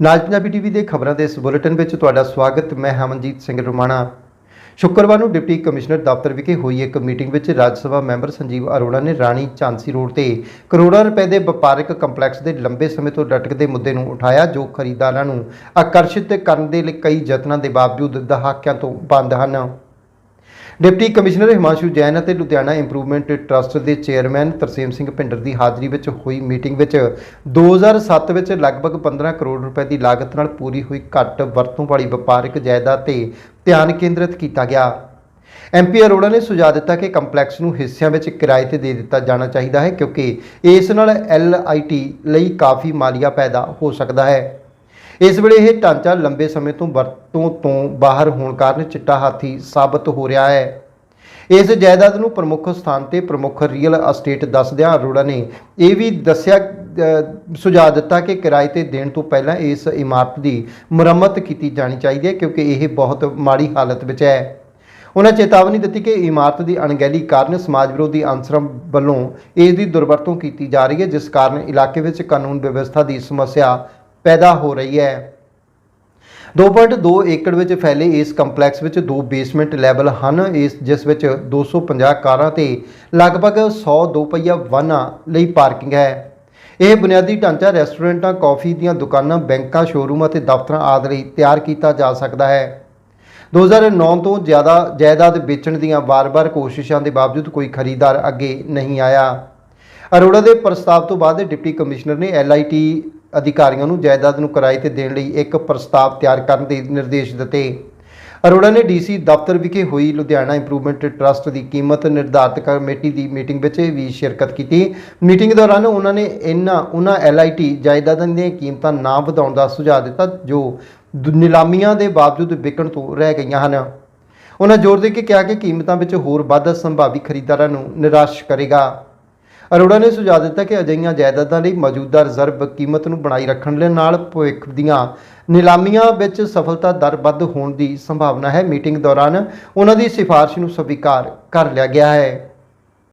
ਨਾਜ Punjabi TV ਦੇ ਖਬਰਾਂ ਦੇ ਇਸ ਬੁਲੇਟਿਨ ਵਿੱਚ ਤੁਹਾਡਾ ਸਵਾਗਤ, ਮੈਂ ਹਮਨਜੀਤ ਸਿੰਘ ਰੁਮਾਣਾ। ਸ਼ੁੱਕਰਵਾਰ ਨੂੰ ਡਿਪਟੀ ਕਮਿਸ਼ਨਰ ਦਫ਼ਤਰ ਵਿਖੇ ਹੋਈ ਇੱਕ ਮੀਟਿੰਗ ਵਿੱਚ ਰਾਜ ਸਭਾ ਮੈਂਬਰ ਸੰਜੀਵ ਅਰੋੜਾ ਨੇ ਰਾਣੀ ਝਾਂਸੀ ਰੋਡ ਤੇ ਕਰੋੜਾਂ ਰੁਪਏ ਦੇ ਵਪਾਰਕ ਕੰਪਲੈਕਸ ਦੇ ਲੰਬੇ ਸਮੇਂ ਤੋਂ ਲਟਕਦੇ ਮੁੱਦੇ ਨੂੰ ਉਠਾਇਆ, ਜੋ ਖਰੀਦਦਾਰਾਂ ਨੂੰ ਆਕਰਸ਼ਿਤ ਕਰਨ ਦੇ ਲਈ ਕਈ ਯਤਨਾਂ ਦੇ ਬਾਵਜੂਦ ਦਹਾਕਿਆਂ ਤੋਂ ਬੰਦ ਹਨ। ਡਿਪਟੀ ਕਮਿਸ਼ਨਰ ਹਿਮਾਂਸ਼ੂ ਜੈਨ ਅਤੇ ਲੁਧਿਆਣਾ ਇੰਪਰੂਵਮੈਂਟ ਟਰਸਟ ਦੇ ਚੇਅਰਮੈਨ ਤਰਸੇਮ ਸਿੰਘ ਭਿੰਡਰ ਦੀ ਹਾਜ਼ਰੀ ਵਿੱਚ ਹੋਈ ਮੀਟਿੰਗ ਵਿੱਚ 2007 ਵਿੱਚ ਲਗਭਗ 15 ਕਰੋੜ ਰੁਪਏ ਦੀ ਲਾਗਤ ਨਾਲ ਪੂਰੀ ਹੋਈ ਘੱਟ ਵਰਤੋਂ ਵਾਲੀ ਵਪਾਰਕ ਜਾਇਦਾਦ ਤੇ ਧਿਆਨ ਕੇਂਦਰਿਤ ਕੀਤਾ ਗਿਆ। ਐਮਪੀ ਅਰੋੜਾ ਨੇ ਸੁਝਾਅ ਦਿੱਤਾ ਕਿ ਕੰਪਲੈਕਸ ਨੂੰ ਹਿੱਸਿਆਂ ਵਿੱਚ ਕਿਰਾਏ ਤੇ ਦੇ ਦਿੱਤਾ ਜਾਣਾ ਚਾਹੀਦਾ ਹੈ ਕਿਉਂਕਿ ਇਸ ਨਾਲ ਐਲਆਈਟੀ ਲਈ ਕਾਫੀ ਮਾਲੀਆ ਪੈਦਾ ਹੋ ਸਕਦਾ ਹੈ। ਇਸ ਵੇਲੇ ਇਹ ਢਾਂਚਾ ਲੰਬੇ ਸਮੇਂ ਤੋਂ ਵਰਤੋਂ ਤੋਂ ਬਾਹਰ ਹੋਣ ਕਾਰਨ ਚਿੱਟਾ ਹਾਥੀ ਸਾਬਤ ਹੋ ਰਿਹਾ ਹੈ। ਇਸ ਜਾਇਦਾਦ ਨੂੰ ਪ੍ਰਮੁੱਖ ਸਥਾਨ ਤੇ ਪ੍ਰਮੁੱਖ ਰੀਅਲ ਅਸਟੇਟ ਦੱਸਦਿਆਂ ਅਰੋੜਾ ਨੇ ਇਹ ਵੀ ਦੱਸਿਆ ਸੁਝਾਅ ਦਿੱਤਾ ਕਿ ਕਿਰਾਏ ਤੇ ਦੇਣ ਤੋਂ ਪਹਿਲਾਂ ਇਸ ਇਮਾਰਤ ਦੀ ਮੁਰੰਮਤ ਕੀਤੀ ਜਾਣੀ ਚਾਹੀਦੀ ਹੈ ਕਿਉਂਕਿ ਇਹ ਬਹੁਤ ਮਾੜੀ ਹਾਲਤ ਵਿੱਚ ਹੈ। ਉਹਨਾਂ ਚੇਤਾਵਨੀ ਦਿੱਤੀ ਕਿ ਇਮਾਰਤ ਦੀ ਅਣਗਹਿਲੀ ਕਾਰਨ ਸਮਾਜ ਵਿਰੋਧੀ ਅਨਸਰਾਂ ਵੱਲੋਂ ਇਸ ਦੀ ਦੁਰਵਰਤੋਂ ਕੀਤੀ ਜਾ ਰਹੀ ਹੈ, ਜਿਸ ਕਾਰਨ ਇਲਾਕੇ ਵਿੱਚ ਕਾਨੂੰਨ ਵਿਵਸਥਾ ਦੀ ਸਮੱਸਿਆ ਪੈਦਾ ਹੋ ਰਹੀ ਹੈ। 2.2 ਏਕੜ ਵਿੱਚ ਫੈਲੇ ਇਸ ਕੰਪਲੈਕਸ ਵਿੱਚ ਦੋ ਬੇਸਮੈਂਟ ਲੈਵਲ ਹਨ। ਇਸ, ਜਿਸ ਵਿੱਚ 250 ਕਾਰਾਂ ਤੇ ਲਗਭਗ 100 ਦੋ ਪਹੀਆ ਵਾਹਨਾਂ ਲਈ ਪਾਰਕਿੰਗ ਹੈ। ਇਹ ਬੁਨਿਆਦੀ ਢਾਂਚਾ ਰੈਸਟੋਰੈਂਟਾਂ ਕਾਫੀ ਦੀਆਂ ਦੁਕਾਨਾਂ, ਬੈਂਕਾਂ ਸ਼ੋਰੂਮ ਅਤੇ ਦਫ਼ਤਰਾਂ ਆਦਿ ਲਈ ਤਿਆਰ ਕੀਤਾ ਜਾ ਸਕਦਾ ਹੈ। 2009 ਤੋਂ ਜ਼ਿਆਦਾ ਜਾਇਦਾਦ ਵੇਚਣ ਦੀਆਂ ਵਾਰ-ਵਾਰ ਕੋਸ਼ਿਸ਼ਾਂ ਦੇ ਬਾਵਜੂਦ ਕੋਈ ਖਰੀਦਦਾਰ ਅੱਗੇ ਨਹੀਂ ਆਇਆ। ਅਰੋੜਾ ਦੇ ਪ੍ਰਸਤਾਵ ਤੋਂ ਬਾਅਦ ਡਿਪਟੀ ਕਮਿਸ਼ਨਰ ਨੇ ਐਲਆਈਟੀ ਅਧਿਕਾਰੀਆਂ ਨੂੰ ਜਾਇਦਾਦ ਨੂੰ ਕਿਰਾਏ ਤੇ ਦੇਣ ਲਈ ਇੱਕ ਪ੍ਰਸਤਾਵ ਤਿਆਰ ਕਰਨ ਦੇ ਨਿਰਦੇਸ਼ ਦਿੱਤੇ। ਅਰੋੜਾ ਨੇ ਡੀਸੀ ਦਫ਼ਤਰ ਵਿਖੇ ਹੋਈ ਲੁਧਿਆਣਾ ਇੰਪਰੂਵਮੈਂਟ ਟਰਸਟ ਦੀ ਕੀਮਤ ਨਿਰਧਾਰਤ ਕਮੇਟੀ ਦੀ ਮੀਟਿੰਗ ਵਿੱਚ ਵੀ ਸ਼ਿਰਕਤ ਕੀਤੀ। ਮੀਟਿੰਗ ਦੌਰਾਨ ਉਹਨਾਂ ਨੇ ਇਹਨਾਂ, ਉਹਨਾਂ ਐਲਆਈਟੀ ਜਾਇਦਾਦਾਂ ਦੀਆਂ ਕੀਮਤਾਂ ਨਾ ਵਧਾਉਣ ਦਾ ਸੁਝਾਅ ਦਿੱਤਾ, ਜੋ ਨਿਲਾਮੀਆਂ ਦੇ ਬਾਵਜੂਦ ਵਿਕਣ ਤੋਂ ਰਹਿ ਗਈਆਂ ਹਨ। ਉਹਨਾਂ ਜ਼ੋਰ ਦੇ ਕੇ ਕਿਹਾ ਕਿ ਕੀਮਤਾਂ ਵਿੱਚ ਹੋਰ ਵਾਧਾ ਸੰਭਾਵੀ ਖਰੀਦਦਾਰਾਂ ਨੂੰ ਨਿਰਾਸ਼ ਕਰੇਗਾ। ਅਰੋੜਾ ਨੇ ਸੁਝਾਅ ਦਿੱਤਾ ਕਿ ਅਜਿਹੀਆਂ ਜਾਇਦਾਦਾਂ ਲਈ ਮੌਜੂਦਾ ਰਿਜ਼ਰਵ ਕੀਮਤ ਨੂੰ ਬਣਾਈ ਰੱਖਣ ਦੇ ਨਾਲ ਭਵਿੱਖ ਦੀਆਂ ਨਿਲਾਮੀਆਂ ਵਿੱਚ ਸਫਲਤਾ ਦਰ ਵੱਧ ਹੋਣ ਦੀ ਸੰਭਾਵਨਾ ਹੈ। ਮੀਟਿੰਗ ਦੌਰਾਨ ਉਹਨਾਂ ਦੀ ਸਿਫਾਰਿਸ਼ ਨੂੰ ਸਵੀਕਾਰ ਕਰ ਲਿਆ ਗਿਆ ਹੈ।